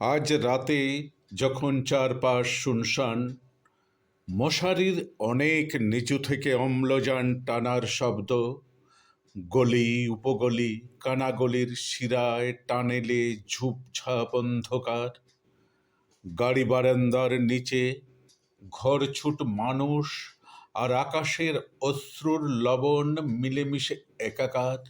আজ রাতে যখন চারপাশ শুনশান, মশারির অনেক নিচু থেকে অম্লজান টানার শব্দ, গলি উপগলি কানাগলির শিরায় টানেলে ঝুপঝাপ অন্ধকার, গাড়ি বারান্দার নিচে ঘরছুট মানুষ আর আকাশের অশ্রুর লবণ মিলেমিশে একাকার।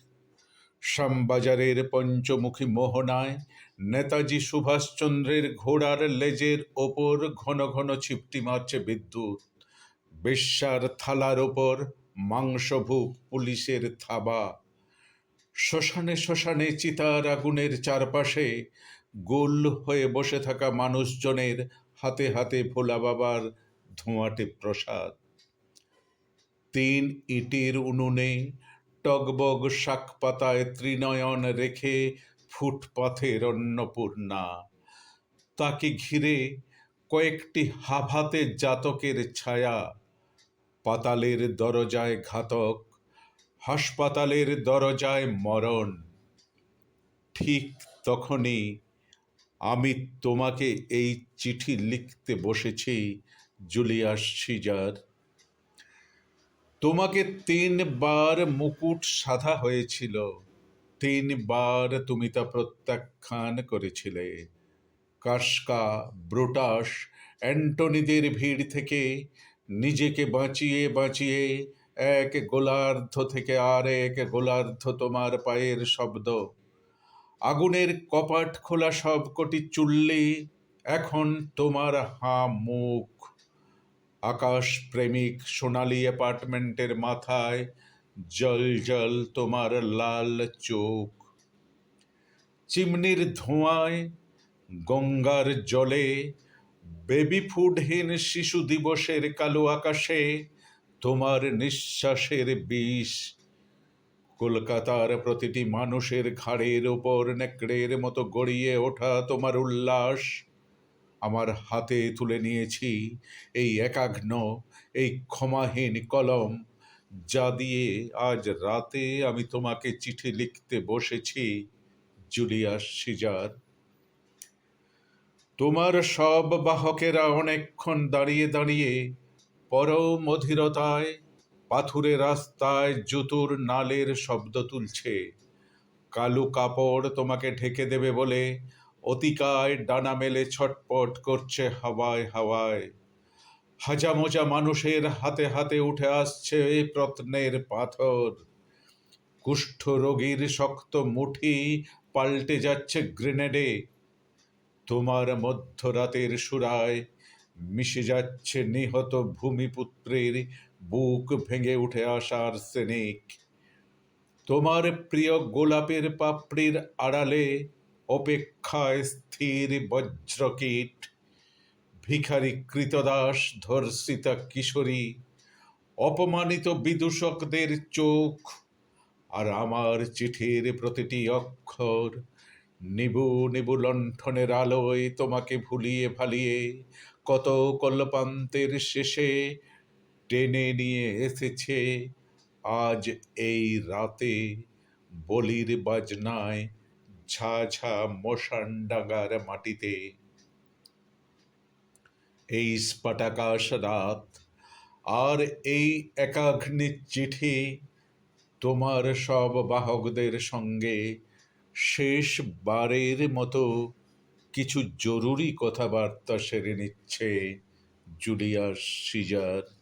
শ্যামবাজারের পঞ্চমুখী মোহনায় নেতাজি সুভাষচন্দ্রের ঘোড়ার লেজের ওপর ঘন ঘন ছিপটি মারছে বিদ্যুৎ। বেশ্যার থালার ওপর মাংসভুক পুলিশের থাবা। শ্মশানে শ্মশানে চিতার আগুনের চারপাশে গোল হয়ে বসে থাকা মানুষজনের হাতে হাতে ভোলা বাবার ধোঁয়াটে প্রসাদ। তিন ইটের উনুনে টগবগ শাক পাতায় ত্রিনয়ন রেখে ফুটপাথের অন্নপূর্ণা। তাকে ঘিরে কয়েকটি হাভাতে জাতকের ছায়া, পাতালের দরজায় ঘাতক, হাসপাতালের দরজায় মরণ। ঠিক তখনই আমি তোমাকে এই চিঠি লিখতে বসেছি, জুলিয়াস সিজার। তোমাকে তিনবার মুকুট সাধা হয়েছিল। তিনবার তুমি তা প্রত্যাখ্যান করেছিলে। কাশকা ব্রোটাস, অ্যান্টনিদের ভিড় থেকে নিজেকে বাঁচিয়ে বাঁচিয়ে এক গোলার্ধ থেকে আর এক গোলার্ধ তোমার পায়ের শব্দ। আগুনের কপাট খোলা সবকটি চুল্লি, এখন তোমার হা মুখ আকাশ প্রেমিক সোনালি অ্যাপার্টমেন্টের মাথায় জল জল তোমার লাল চোখ। চিমনির ধোঁয়ায় গঙ্গার জলে বেবি ফুডহীন শিশু দিবসের কালো আকাশে তোমার নিঃশ্বাসের বিষ। কলকাতার প্রতিটি মানুষের ঘাড়ের ওপর নেকড়ের মতো গড়িয়ে ওঠা তোমার উল্লাস। আমার হাতে তুলে নিয়েছি এই একাগ্ন, এই ক্ষমাহীন কলম, যা দিয়ে আজ রাতে আমি তোমাকে চিঠি লিখতে বসেছি, জুলিয়াস সিজার। তোমার সব বাহকেরা অনেকক্ষণ দাঁড়িয়ে দাঁড়িয়ে পরম অধীরতায় পাথুরে রাস্তায় জুতুর নালের শব্দ তুলছে। কালো কাপড় তোমাকে ঢেকে দেবে বলে অতিকায় ডানা মেলে ছটপট করছে হাওয়ায় হাওয়ায়। হাজামোজা মানুষের হাতে হাতে উঠে আসছে প্রত্নের পাথর। কুষ্ঠ রোগীর শক্ত মুঠি পাল্টে যাচ্ছে গ্রেনেডে। তোমার মধ্যরাতের সুরায় মিশে যাচ্ছে নিহত ভূমিপুত্রের বুক ভেঙে উঠে আসার সেনিক তোমার প্রিয় গোলাপের পাপড়ির আড়ালে অপেক্ষায় স্থির বজ্রকীট ভিখারি কৃতদাস ধর্ষিতা কিশোরী অপমানিত বিদূষকদের চোখ আর আমার চিঠির প্রতিটি অক্ষর নিবু নিবু লণ্ঠনের আলোয় তোমাকে ভুলিয়ে ভালিয়ে কত কল্পান্তের শেষে টেনে নিয়ে এসেছে আজ এই রাতে বলির বাজনায় ঝা ঝা মশান ডাঙ্গার মাটিতে এই স্পাটাকাশ রাত আর এই একাগ্নি চিঠি তোমার সব বাহকদের সঙ্গে শেষ বারের মতো কিছু জরুরি কথাবার্তা সেরে নিচ্ছে জুলিয়াস সিজার।